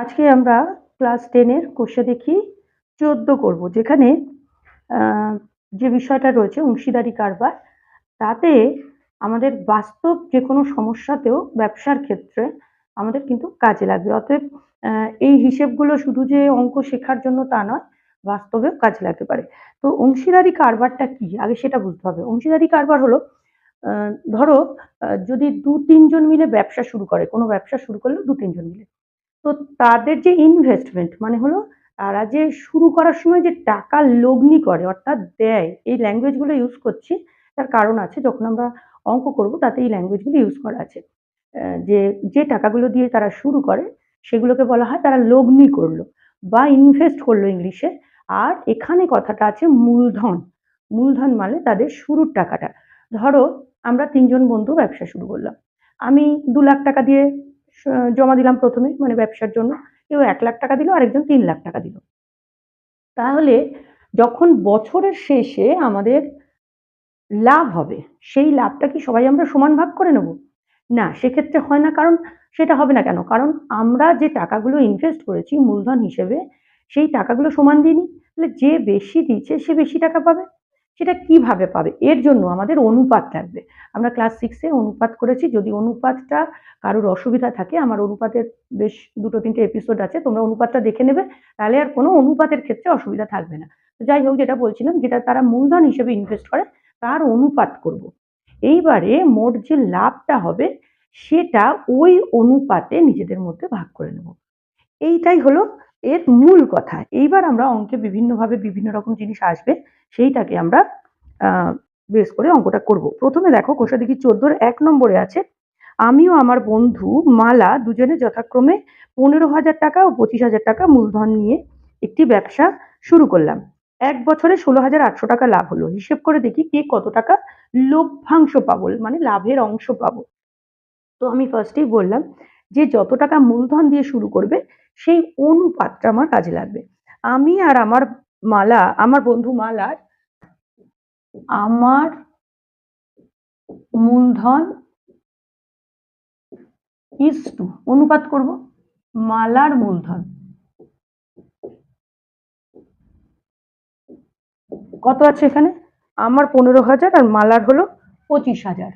আজকে আমরা ক্লাস টেনের কোষে দেখি চোদ্দ করব, যেখানে যে বিষয়টা রয়েছে অংশীদারি কারবার, তাতে আমাদের বাস্তব যে কোনো সমস্যাতেও ব্যবসার ক্ষেত্রে আমাদের কিন্তু কাজে লাগবে। অতএব এই হিসেবগুলো শুধু যে অঙ্ক শেখার জন্য তা নয়, বাস্তবেও কাজে লাগতে পারে। তো অংশীদারি কারবারটা কি? আগে সেটা বুঝতে হবে। অংশীদারি কারবার হলো ধরো যদি দু তিনজন মিলে ব্যবসা শুরু করে, কোনো ব্যবসা শুরু করল দু তিনজন মিলে। তো তাদের যে ইনভেস্টমেন্ট মানে হলো তারা যে শুরু করার সময় যে টাকা লগ্নি করে অর্থাৎ দেয়, এই ল্যাঙ্গুয়েজগুলো ইউজ করছি। তার কারণ আছে যখন আমরা অঙ্ক করব তাতে এই ল্যাঙ্গুয়েজগুলো ইউজ করা আছে। যে যে টাকাগুলো দিয়ে তারা শুরু করে সেগুলোকে বলা হয় তারা লগ্নি করল বা ইনভেস্ট করল ইংলিশে আর এখানে কথাটা আছে মূলধন। মূলধন মানে তাদের শুরুর টাকাটা। ধরো আমরা তিনজন বন্ধু ব্যবসা শুরু করলাম। আমি দু লাখ টাকা দিয়ে জমা দিলাম প্রথমে মানে ব্যবসার জন্য। কেউ এক লাখ টাকা দিল, আরেকজন তিন লাখ টাকা দিল। তাহলে যখন বছরের শেষে আমাদের লাভ হবে, সেই লাভটা কি সবাই আমরা সমান ভাগ করে নেব? না, সেক্ষেত্রে হয় না, কারণ সেটা হবে না কেন? কারণ আমরা যে টাকাগুলো ইনভেস্ট করেছি, মূলধন হিসেবে, সেই টাকাগুলো সমান দিইনি। তাহলে যে বেশি দিচ্ছে, সে বেশি টাকা পাবে। সেটা কীভাবে পাবে? এর জন্য আমাদের অনুপাত লাগবে আমরা ক্লাস সিক্সে অনুপাত করেছি। যদি অনুপাতটা কারোর অসুবিধা থাকে, আমার অনুপাতের বেশ দুটো তিনটে এপিসোড আছে, তোমরা অনুপাতটা দেখে নেবে, তাহলে আর কোনো অনুপাতের ক্ষেত্রে অসুবিধা থাকবে না। যাই হোক, যেটা বলছিলাম, যেটা তারা মূলধন হিসেবে ইনভেস্ট করে, তার অনুপাত করব। এইবারে মোট যে লাভটা হবে, সেটা ওই অনুপাতে নিজেদের মধ্যে ভাগ করে নেব। এইটাই হলো এর মূল কথা। এইবার আমরা অঙ্কে বিভিন্নভাবে বিভিন্ন রকম জিনিস আসবে, সেইটাকে আমরা বেস করে অঙ্কটা করব। প্রথমে দেখো কোষা দেখি চোদ্দোর এক নম্বরে আছে, আমিও আমার বন্ধু মালা দুজনে যথাক্রমে পনেরো হাজার টাকা ও পঁচিশ হাজার টাকা মূলধন নিয়ে একটি ব্যবসা শুরু করলাম। এক বছরে ষোলো হাজার আটশো টাকা লাভ হলো। হিসেব করে দেখি কে কত টাকা লভ্যাংশ পাবো মানে লাভের অংশ পাবো। তো আমি ফার্স্টেই বললাম যে যত টাকা মূলধন দিয়ে শুরু করবে, সেই অনুপাতটা আমার কাজে লাগবে। আমি আর আমার মালা, আমার বন্ধু মালার আমার মূলধন ইস টু অনুপাত করব, মালার মূলধন। কত আছে এখানে? আমার পনেরো হাজার আর মালার হলো পঁচিশ হাজার।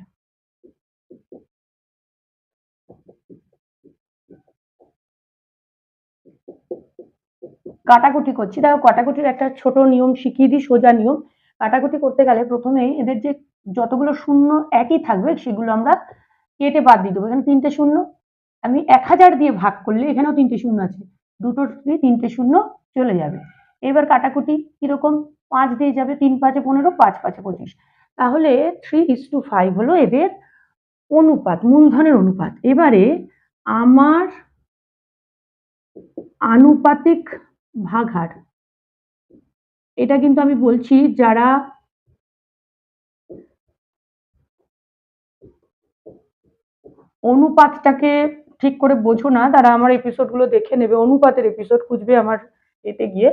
কাটাকুটি করছি। দেখো, কাটাকুটির একটা ছোট নিয়ম শিখিয়ে দিই, সোজা নিয়ম। কাটাকুটি করতে গেলে প্রথমে এদের যে যতগুলো শূন্য একই থাকবে, সেগুলো আমরা কেটে বাদ দিয়ে দেবো। এখানে তিনটে শূন্য। আমি এক হাজার দিয়ে ভাগ করলে এখানেও তিনটে শূন্য আছে। দুটো দিয়ে তিনটে শূন্য চলে যাবে। এবার কাটাকুটি কীরকম? পাঁচ দিয়ে যাবে, তিন পাঁচে পনেরো, পাঁচ পাঁচে পঁচিশ। তাহলে থ্রি ইস টু ফাইভ হলো এদের অনুপাত, মূলধনের অনুপাত। এবারে আমার আনুপাতিক ভাগার এটা কিন্তু আমি বলছি যারা অনুপাতটাকে ঠিক করে বোঝো না, তারা আমার এপিসোডগুলো দেখে নেবে, অনুপাতের এপিসোড খুঁজবে আমার এতে গিয়ে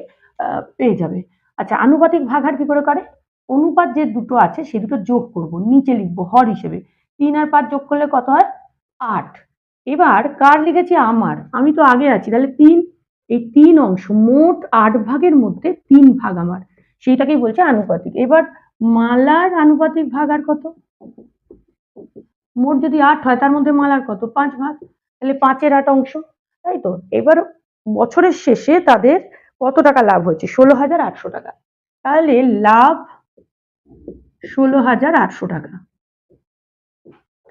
পেয়ে যাবে। আচ্ছা আনুপাতিক ভাগার কি করে করে? অনুপাত যে দুটো আছে, সে দুটো যোগ করব, নিচে লিখব হর হিসেবে। তিন আর পাঁচ যোগ করলে কত হয়? আট। এবার কার লিখেছি? আমার। আমি তো আগে আছি, তাহলে তিন এই তিন অংশ, মোট আট ভাগের মধ্যে তিন ভাগ আমার। সেইটাকেই বলছে আনুপাতিক। এবার মালার আনুপাতিক ভাগ আর কত? মোট যদি আট হয়, তার মধ্যে মালার কত? পাঁচ ভাগ। তাহলে পাঁচের আট অংশ, তাই তো? এবার বছরের শেষে তাদের কত টাকা লাভ হয়েছে? ষোলো হাজার আটশো টাকা। তাহলে লাভ ষোলো হাজার আটশো টাকা।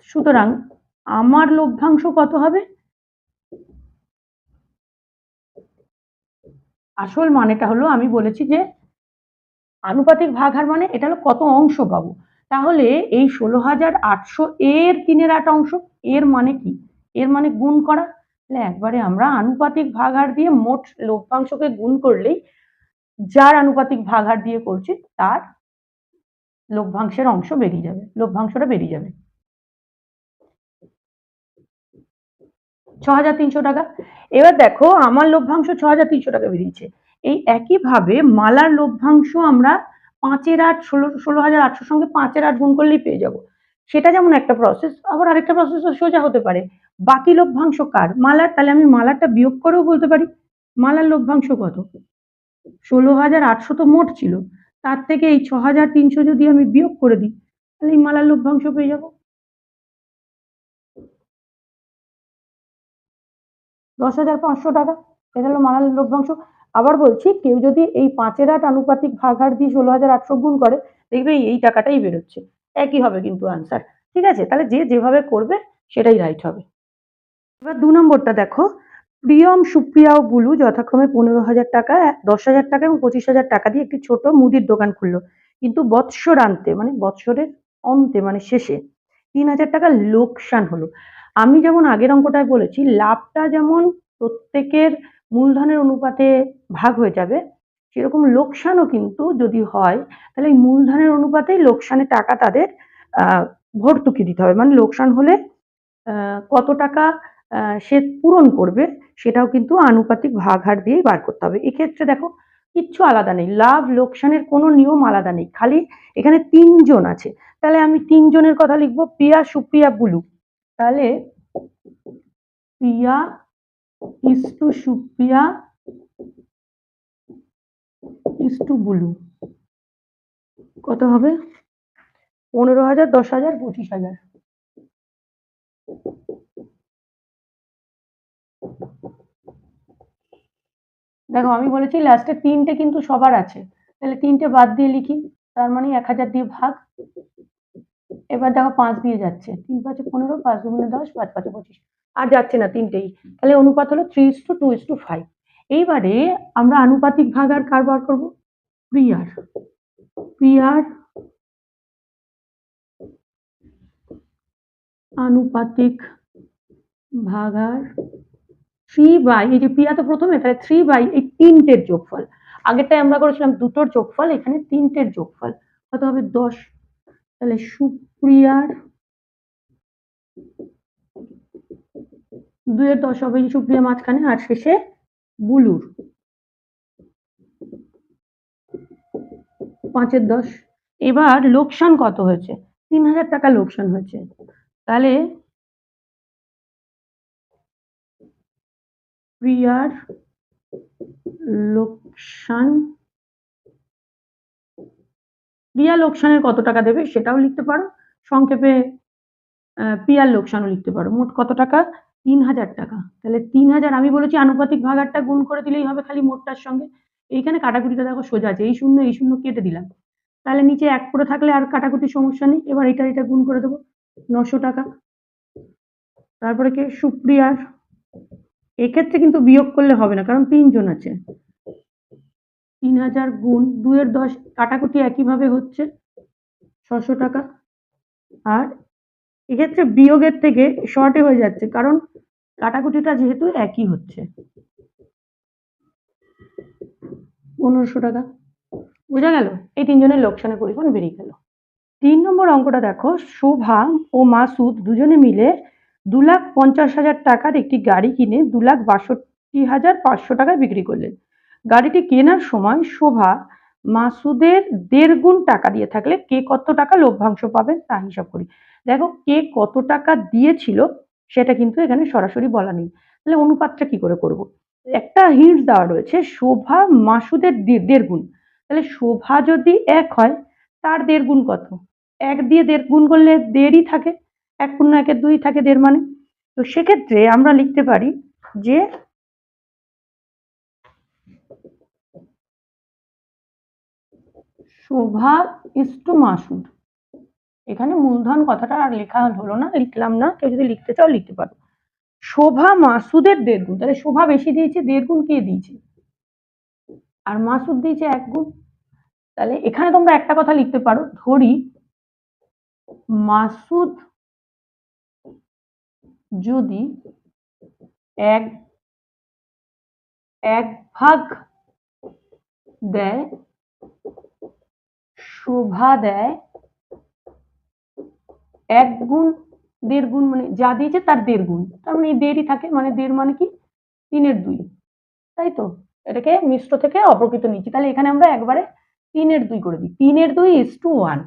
সুতরাং আমার লভ্যাংশ কত হবে? আসল মানেটা হলো আমি বলেছি যে আনুপাতিক ভাগ হার মানে এটা হলো কত অংশ পাবো। তাহলে এই ষোলো হাজার আটশো এর তিনের আট অংশ, এর মানে কি? এর মানে গুণ করা। তাহলে একবারে আমরা আনুপাতিক ভাগ হার দিয়ে মোট লভ্যাংশকে গুণ করলেই যার আনুপাতিক ভাগ হার দিয়ে করছি, তার লভ্যাংশের অংশ বেরিয়ে যাবে, লভ্যাংশটা বেরিয়ে যাবে। ছ হাজার তিনশো টাকা। এবার দেখো, আমার লভ্যাংশ ছ হাজার তিনশো টাকা বেরিয়েছে। এই একইভাবে মালার লভ্যাংশ আমরা পাঁচের আট, ষোলো ষোলো হাজার আটশোর সঙ্গে পাঁচের আট গুণ করলেই পেয়ে যাব। সেটা যেমন একটা প্রসেস আবার আরেকটা প্রসেস সোজা হতে পারে। বাকি লভ্যাংশ কার? মালার, তাহলে আমি মালারটা বিয়োগ করেও বলতে পারি। মালার লভ্যাংশ কত? ষোলো হাজার আটশো তো মোট ছিল। তার থেকে এই ছ হাজার তিনশো যদি আমি বিয়োগ করে দিই, তাহলে এই মালার লভ্যাংশ পেয়ে যাব। দশ হাজার পাঁচশো টাকা। এটা হলো মালার লভ্যাংশ আবার বলছি, কেউ যদি এই পাঁচের আট আনুপাতিক ভাগ হার দিয়ে ষোলো হাজার আটশো গুণ করে, দেখবে এই টাকাটাই বেরোচ্ছে। একই হবে কিন্তু আনসার ঠিক আছে? তাহলে যে যেভাবে করবে, সেটাই রাইট হবে। এবার দু নম্বরটা দেখো। প্রিয়ম, সুপ্রিয়া ও বুলু যথাক্রমে পনেরো হাজার টাকা, দশ হাজার টাকা এবং পঁচিশ হাজার টাকা দিয়ে একটি ছোট মুদির দোকান খুললো। কিন্তু বৎসরান্তে মানে বৎসরের অন্তে মানে শেষে তিন হাজার টাকা লোকসান হলো। আমি যেমন আগের অঙ্কটায় বলেছি, লাভটা যেমন প্রত্যেকের মূলধনের অনুপাতে ভাগ হয়ে যাবে, সেরকম লোকসানও কিন্তু যদি হয়, তাহলে মূলধনের অনুপাতেই লোকসানে টাকা তাদের ভর্তুকি দিতে হবে। মানে লোকসান হলে কত টাকা সে পূরণ করবে, সেটাও কিন্তু আনুপাতিক ভাগ হার দিয়েই বার করতে হবে। এক্ষেত্রে দেখো, কিচ্ছু আলাদা নেই। লাভ, লোকসানের কোনো নিয়ম আলাদা নেই। খালি এখানে তিনজন আছে। তাহলে আমি তিনজনের কথা লিখব প্রিয়া সুপ্রিয়া বুলু। তাহলে Priya is to Supriya is to Bulu. কত হবে? পনেরো হাজার, দশ হাজার, পঁচিশ হাজার। দেখো, আমি বলেছি লাস্টে তিনটে কিন্তু সবার আছে। তাহলে তিনটে বাদ দিয়ে লিখি। তার মানে এক হাজার দিয়ে ভাগ। এবার দেখো পাঁচ দিয়ে যাচ্ছে। তিন পাঁচে পনেরো, পাঁচ দুগুণে দশ, পাঁচ পাঁচে পঁচিশ। আর যাচ্ছে না তিনটেই। তাহলে অনুপাত হলো three is to two is to five এইবারে আমরা আনুপাতিক ভাগ আর কার বার করব? প্রিয়ার। প্রিয়ার আনুপাতিক ভাগার থ্রি বাই এই যে প্রিয়া তো প্রথমে, তাহলে থ্রি বাই এই তিনটের যোগফল। আগেরটাই আমরা করেছিলাম দুটোর যোগফল, এখানে তিনটের যোগফল। কত হবে? দশ। তাহলে সুপ্রিয়ার দুয়ের দশ হবে সুপ্রিয়া মাঝখানে, আর শেষে বুলুর। পাঁচের দশ। এবার লোকসান কত হয়েছে? তিন হাজার টাকা লোকসান হয়েছে। তাহলে প্রিয়ার লোকসান প্রিয়া লোকসানের কত টাকা দেবে সেটাও লিখতে পারো। সংক্ষেপে পিয়ার লোকসানও লিখতে পারো। মোট কত টাকা? তিন হাজার টাকা। তাহলে তিন হাজার আমি বলেছি আনুপাতিক ভাগারটা গুণ করে দিলেই হবে খালি মোটটার সঙ্গে। এইখানে কাটাকুটিটা দেখো সোজা আছে। এই শূন্য এই শূন্য কেটে দিলাম। তাহলে নিচে এক করে থাকলে আর কাটাকুটির সমস্যা নেই। এবার এটা এটা গুণ করে দেবো। নশো টাকা। তারপরে কে? সুপ্রিয়ার। এক্ষেত্রে কিন্তু বিয়োগ করলে হবে না, কারণ তিনজন আছে। তিন হাজার গুণ দুয়ের দশ কাটাকুটি একইভাবে হচ্ছে ছশো টাকা। আর এক্ষেত্রে বিয়োগের থেকে শর্টে হয়ে যাচ্ছে, কারণ কাটাকুটিটা যেহেতু একই হচ্ছে। পনেরোশো টাকা। বোঝা গেল? এই তিনজনের লোকসানের পরিমাণ বেরিয়ে গেল। তিন নম্বর অঙ্কটা দেখো, শোভা ও মাসুদ দুজনে মিলে দু লাখ পঞ্চাশ হাজার টাকার একটি গাড়ি কিনে দু লাখ বাষট্টি হাজার পাঁচশো টাকায় বিক্রি করলেন। গাড়িটি কেনার সময় শোভা মাসুদের দেড় গুণ টাকা দিয়ে থাকলে কে কত টাকা লভ্যাংশ পাবেন তা হিসাব করি। দেখো, কে কত টাকা দিয়েছিল সেটা কিন্তু এখানে সরাসরি বলা নেই। তাহলে অনুপাতটা কি করে করব? একটা হিন্টস দেওয়া রয়েছে, শোভা মাসুদের দেড় গুণ। তাহলে শোভা যদি এক হয়, তার দেড় গুণ কত? এক দিয়ে দেড় গুণ করলে দেড়ই থাকে, এক পূর্ণ একের দুই থাকে দেড় মানে। তো সেক্ষেত্রে আমরা লিখতে পারি যে শোভা ইস্টু টু মাসুদ। এখানে মূলধন কথাটা আর লেখা হলো না, লিখলাম না, কেউ যদি লিখতে চাও লিখতে পারো। শোভা মাসুদের দেড় গুণ তাহলে শোভা বেশি দিয়েছে দেড় গুণ কে দিয়েছে? আর মাসুদ দিয়েছে এক গুণ। তাহলে এখানে তোমরা একটা কথা লিখতে পারো, ধরি, মাসুদ যদি এক এক ভাগ দেয় শোভা দেয়, এক গুণ, দেড় গুণ মানে যা দিয়েছে তার দেড় গুণ। তার মানে দেড়ই থাকে মানে দেড় মানে কি? তিনের দুই। তাই তো? এটাকে মিশ্র থেকে অপ্রকৃত নিচ্ছি। তাহলে এখানে আমরা একবারে তিনের দুই করে দিই। তিনের দুই ইস টু ওয়ান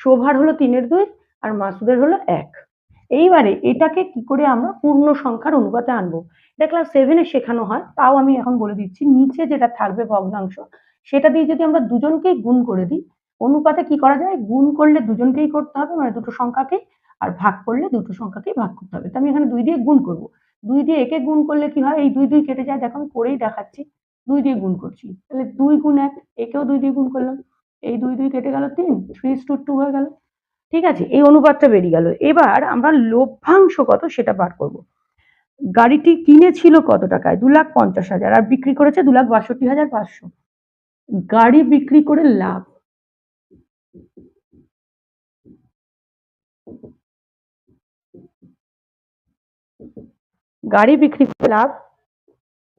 শোভার হলো তিনের দুই আর মাসুদের হলো এক। এইবারে এটাকে কি করে আমরা পূর্ণ সংখ্যার অনুপাতে আনব? এটা ক্লাস সেভেনে শেখানো হয়, তাও আমি এখন বলে দিচ্ছি, নিচে যেটা থাকবে ভগ্নাংশ, সেটা দিয়ে যদি আমরা দুজনকেই গুণ করে দিই অনুপাতে কি করা যায়? গুণ করলে দুজনকেই করতে হবে মানে দুটো সংখ্যাকে আর ভাগ করলে দুটো সংখ্যাকেই ভাগ করতে হবে। তো আমি এখানে দুই দিয়ে গুণ করব। দুই দিয়ে একে গুণ করলে কি হয়? এই দুই দুই কেটে যায়। দেখো, আমি করেই দেখাচ্ছি। দুই দিয়ে গুণ করছি। তাহলে দুই গুণ এক, একেও দুই দিয়ে গুণ করলাম। এই দুই দুই কেটে গেল তিন, থ্রি টু টু হয়ে গেল। ঠিক আছে, এই অনুপাতটা বেরিয়ে গেল। এবার আমরা লভ্যাংশ কত সেটা বার করব। গাড়িটি কিনেছিল কত টাকায়? দু লাখ পঞ্চাশ হাজার। আর বিক্রি করেছে দু লাখ বাষট্টি হাজার পাঁচশো। গাড়ি বিক্রি করে লাভ গাড়ি বিক্রি করে লাভ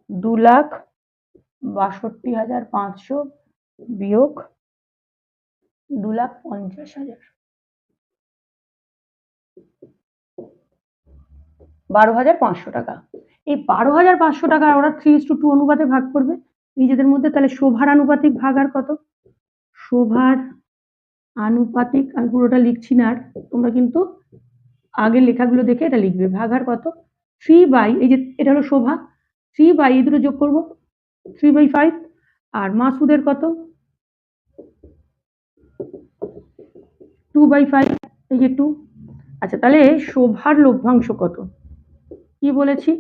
দু লাখ বাষট্টি হাজার পাঁচশো বিয়োগ দু লাখ পঞ্চাশ হাজার। বারো হাজার পাঁচশো টাকা। এই বারো হাজার পাঁচশো টাকা ওরা থ্রি টু টু অনুপাতে ভাগ করবে। নিজেদের মধ্যে তাহলে শোভার আনুপাতিক ভাগ আর কত? শোভার আনুপাতিক আমি পুরোটা লিখছি না আর তোমরা কিন্তু আগের লেখাগুলো দেখে এটা লিখবে। ভাগ আর কত? থ্রি বাই এই যে এটা হলো শোভা। থ্রি বাই এই দুটো যোগ করব। থ্রি বাই ফাইভ আর মাসুদের কত? টু বাই ফাইভ এই যে টু আচ্ছা তাহলে শোভার লভ্যাংশ কত? কি বলেছি?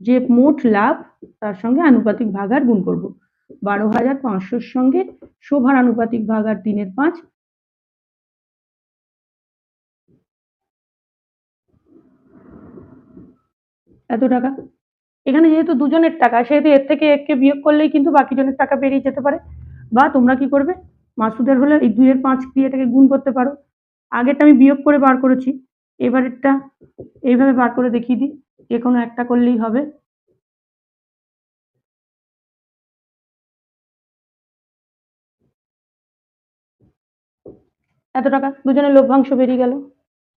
যে মোট লাভ, তার সঙ্গে আনুপাতিক ভাগ আর গুণ করব। বারো হাজার পাঁচশোর সঙ্গে শোভার আনুপাতিক ভাগ আর তিনের পাঁচ। এত টাকা? এখানে যেহেতু দুজনের টাকা, সেহেতু এর থেকে এককে বিয়োগ করলেই কিন্তু বাকি জনের টাকা বেরিয়ে যেতে পারে। বা তোমরা কি করবে? মাসুদের হলে এই দুইয়ের পাঁচ এটাকে গুণ করতে পারো। আগেরটা আমি বিয়োগ করে বার করেছি, এবারেরটা এইভাবে বার করে দেখিয়ে দিই। যে কোনো একটা করলেই হবে। এত টাকা? দুজনের লভ্যাংশ বেরিয়ে গেল।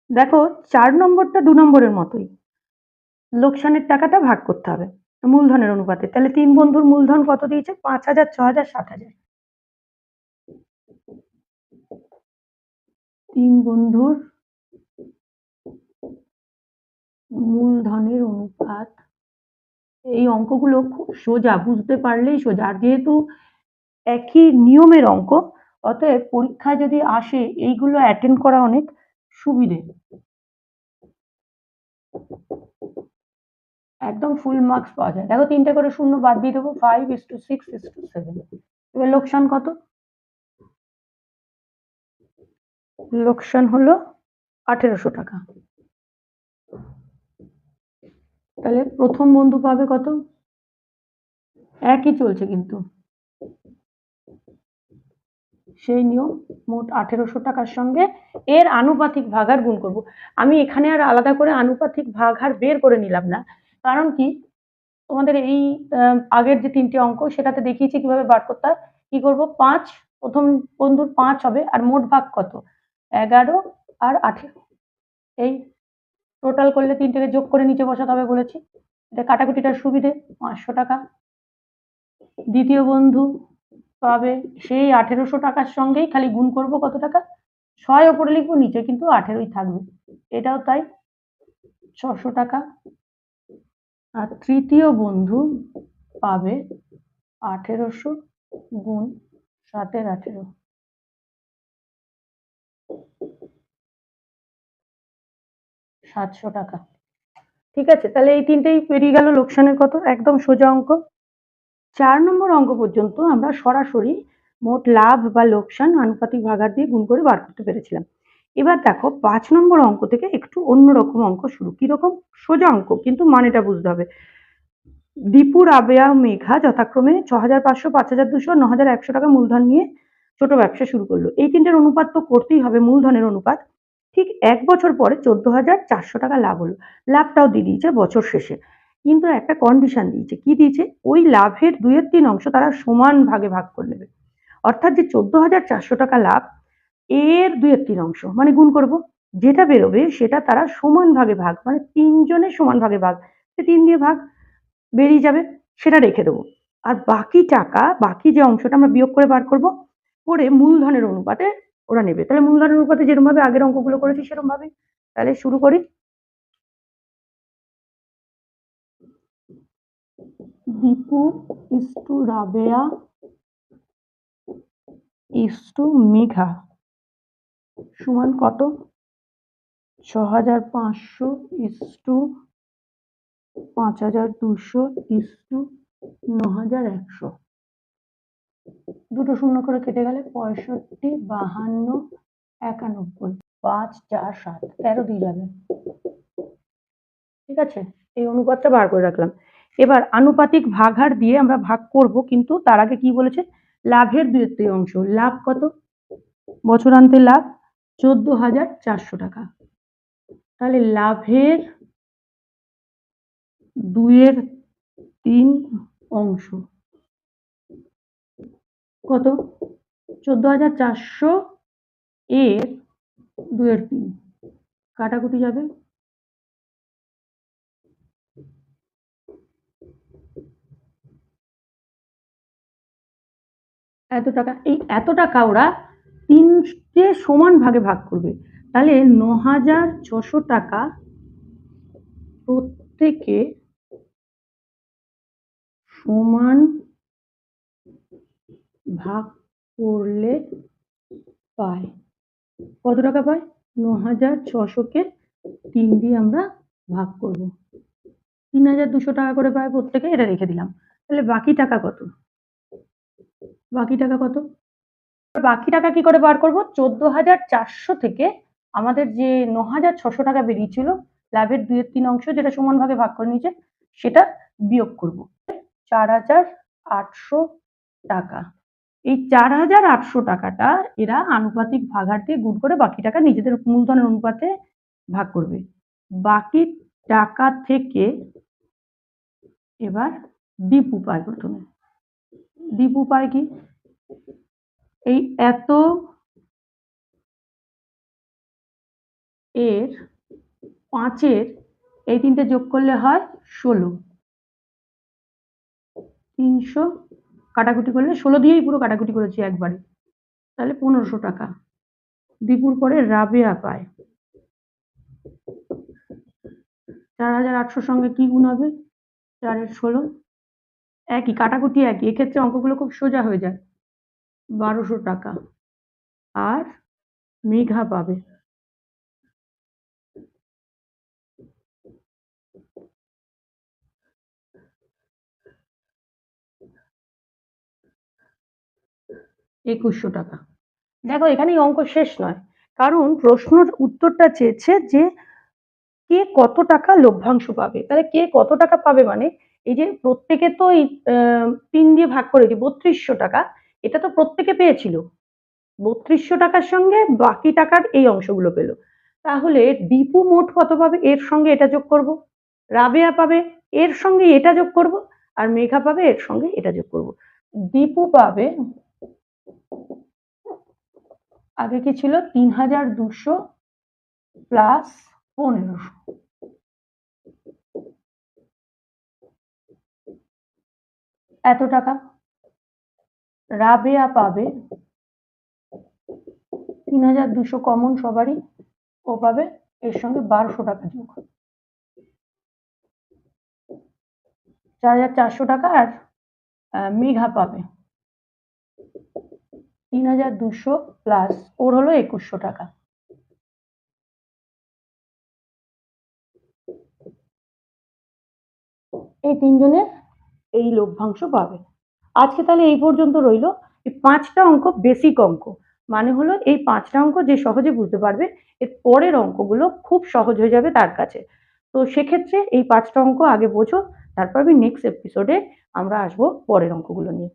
দেখো, চার নম্বরটা দু নম্বরের মতোই। লোকসানের টাকাটা ভাগ করতে হবে মূলধনের অনুপাতে। তাহলে তিন বন্ধুর মূলধন কত দিয়েছে? পাঁচ হাজার, ছ হাজার, সাত হাজার। তিন বন্ধুর মূলধনের অনুপাত। এই অঙ্কগুলো খুব সোজা, বুঝতে পারলেই সোজা। আর যেহেতু একই নিয়মের অঙ্ক অতএব পরীক্ষায় যদি আসে, এইগুলো অ্যাটেন্ড করা অনেক সুবিধে। একদম ফুল মার্কস পাওয়া যায়। দেখো তিনটে করে শূন্য বাদ দিয়ে দেবো five is to six is to seven এবার লোকসান কত? লোকসান হলো আঠেরোশো টাকা। তাহলে প্রথম বন্ধু পাবে কত? একই চলছে কিন্তু। সেই নিয়ম মোট আঠেরোশো টাকার সঙ্গে এর আনুপাতিক ভাগার গুণ করব। আমি এখানে আর আলাদা করে আনুপাতিক ভাগার বের করে নিলাম না। কারণ কি? তোমাদের এই আগের যে তিনটে অঙ্ক সেটাতে দেখিয়েছি কীভাবে বার করতে হয়। কি করব? পাঁচ, প্রথম বন্ধুর পাঁচ হবে আর মোট ভাগ কত? এগারো আর আঠেরো। এই টোটাল করলে তিনটেকে যোগ করে নিচে বসাতে হবে বলেছি। এটা কাটাকুটিটার সুবিধে, পাঁচশো টাকা। দ্বিতীয় বন্ধু পাবে সেই আঠেরোশো টাকার সঙ্গেই খালি গুণ করব কত টাকা? ছয় ওপরে লিখব, নিচে কিন্তু আঠেরোই থাকবে। এটাও তাই। ছশো টাকা। আর তৃতীয় বন্ধু পাবে আঠেরোশো গুণ সাতের আঠেরো। সাতশো টাকা। ঠিক আছে, তাহলে এই তিনটেই পেরিয়ে গেল লোকসানের কত একদম সোজা অঙ্ক। চার নম্বর অঙ্ক পর্যন্ত আমরা সরাসরি মোট লাভ বা লোকসান আনুপাতিক ভাগার দিয়ে গুণ করে বার করতে পেরেছিলাম। এবার দেখো, পাঁচ নম্বর অঙ্ক থেকে একটু অন্যরকম অঙ্ক শুরু। কীরকম? সোজা অঙ্ক, কিন্তু মানেটা বুঝতে হবে। দীপুর, আবেয়া, মেঘা যথাক্রমে ছ হাজার পাঁচশো, পাঁচ হাজার দুশো ন হাজার একশো টাকা মূলধন নিয়ে ছোট ব্যবসা শুরু করল। এই তিনটের অনুপাত তো করতেই হবে, মূলধনের অনুপাত। ঠিক এক বছর পরে চোদ্দ হাজার চারশো টাকা লাভ হলো। লাভটাও দিয়ে দিয়েছে বছর শেষে। কিন্তু একটা কন্ডিশন দিয়েছে। কি দিয়েছে? ওই লাভের দুইয়ের তিন অংশ তারা সমান ভাগে ভাগ করে নেবে। অর্থাৎ যে চোদ্দ হাজার চারশো টাকা লাভ, এর দুইয়ের তিন অংশ মানে গুণ করব। যেটা বেরোবে সেটা তারা সমান ভাগে ভাগ মানে তিনজনের সমান ভাগে ভাগ, সে তিন দিয়ে ভাগ বেরিয়ে যাবে, সেটা রেখে দেবো। আর বাকি টাকা, বাকি যে অংশটা আমরা বিয়োগ করে বার করব, করে মূলধনের অনুপাতে ওরা নেবে। তাহলে মূলধনের অনুপাতে যেরকম ভাবে আগের অঙ্কগুলো করেছি সেরকম ভাবে তাহলে শুরু করি। Dipu is to Rabeya is to Megha. সমান কত? ছ হাজার পাঁচশো ইস টু পাঁচ হাজার দুশো ইস টু ন হাজার একশো। দুটো শূন্য করে কেটে গেলে পঁয়ষট্টি, বাহান্ন, একানব্বই। পাঁচ, চার, সাত, তেরো দিয়ে যাবে। ঠিক আছে? এই অনুপাতটা বার করে রাখলাম। এবার আনুপাতিক ভাগার দিয়ে আমরা ভাগ করব, কিন্তু তার আগে কি বলেছে? লাভের দুই অংশ। লাভ কত? বছরান্তে লাভ চোদ্দ হাজার চারশো টাকা। তাহলে লাভের দুইয়ের তিন অংশ। কত? চোদ্দ হাজার চারশো এর দুইয়ের তিন। কাটাকুটি যাবে? এত টাকা, এই এত টাকা ওরা তিনটে সমান ভাগে ভাগ করবে। তাহলে ন হাজার ছশো টাকা প্রত্যেকে সমান ভাগ করলে পায়। কত টাকা পায়? ন হাজার ছশোকে তিন দিয়ে আমরা ভাগ করব। তিন হাজার দুশো টাকা করে পায় প্রত্যেকে, এটা রেখে দিলাম। তাহলে বাকি টাকা কত? বাকি টাকা কত? বাকি টাকা কি করে বার করব? চোদ্দ হাজার চারশো থেকে আমাদের যে ন হাজার ছশো টাকা বেরিয়েছিল, লাভের দুই তিন অংশ যেটা সমান ভাগে ভাগ করে নিয়েছে, সেটা বিয়োগ করব। চার হাজার আটশো টাকা। এই চার হাজার আটশো টাকাটা এরা আনুপাতিক ভাগার দিয়ে গুণ করে বাকি টাকা নিজেদের মূলধনের অনুপাতে ভাগ করবে। বাকি টাকা থেকে এবার দীপ উপায় প্রথমে। দীপ উপায় কি? এই এত এর পাঁচের এই তিনটে যোগ করলে হয় ষোলো। তিনশো কাটাকুটি করলে, ষোলো দিয়েই পুরো কাটাকুটি করেছি একবারে। তাহলে পনেরোশো টাকা। দীপুর পরে রাবেয়া পায়। চার হাজার আটশোর সঙ্গে কি গুণ হবে? চারের ষোলো। একই, কাটাকুটি একই। এক্ষেত্রে অঙ্কগুলো খুব সোজা হয়ে যায়। বারোশো টাকা। আর মেঘা পাবে। একুশশো টাকা। দেখো এখানে অঙ্ক শেষ নয়। কারণ প্রশ্নর উত্তরটা চেয়েছে যে কে কত টাকা লভ্যাংশ পাবে। তাহলে কে কত টাকা পাবে মানে এই যে প্রত্যেকে তো এই তিন দিয়ে ভাগ করেছি বত্রিশশো টাকা, এটা তো প্রত্যেকে পেয়েছিল। বত্রিশশো টাকার সঙ্গে বাকি টাকার এই অংশগুলো পেল। তাহলে দীপু মোট কত পাবে? এর সঙ্গে এটা যোগ করব। রাবেয়া পাবে, এর সঙ্গে এটা যোগ করব। আর মেঘা পাবে, এর সঙ্গে এটা যোগ করব। দীপু পাবে, আগে কি ছিল? তিন হাজার দুশো প্লাস পনেরোশো। এত টাকা? রাবেয়া পাবে তিন হাজার দুশো কমন সবারই, ও পাবে এর সঙ্গে বারোশো টাকা যোগ। চার হাজার চারশো টাকা আর মেঘা পাবে। তিন হাজার দুশো প্লাস ওর হলো একুশশো টাকা। এই তিনজনের এই লভ্যাংশ পাবে আজকে তাহলে এই পর্যন্ত রইল। এই পাঁচটা অঙ্ক বেসিক অঙ্ক মানে হলো এই পাঁচটা অঙ্ক যে সহজে বুঝতে পারবে, এর পরের অঙ্কগুলো খুব সহজ হয়ে যাবে তার কাছে। তো সেক্ষেত্রে এই পাঁচটা অঙ্ক আগে বোঝো, তারপর আমি নেক্সট এপিসোডে আমরা আসব পরের অঙ্কগুলো নিয়ে।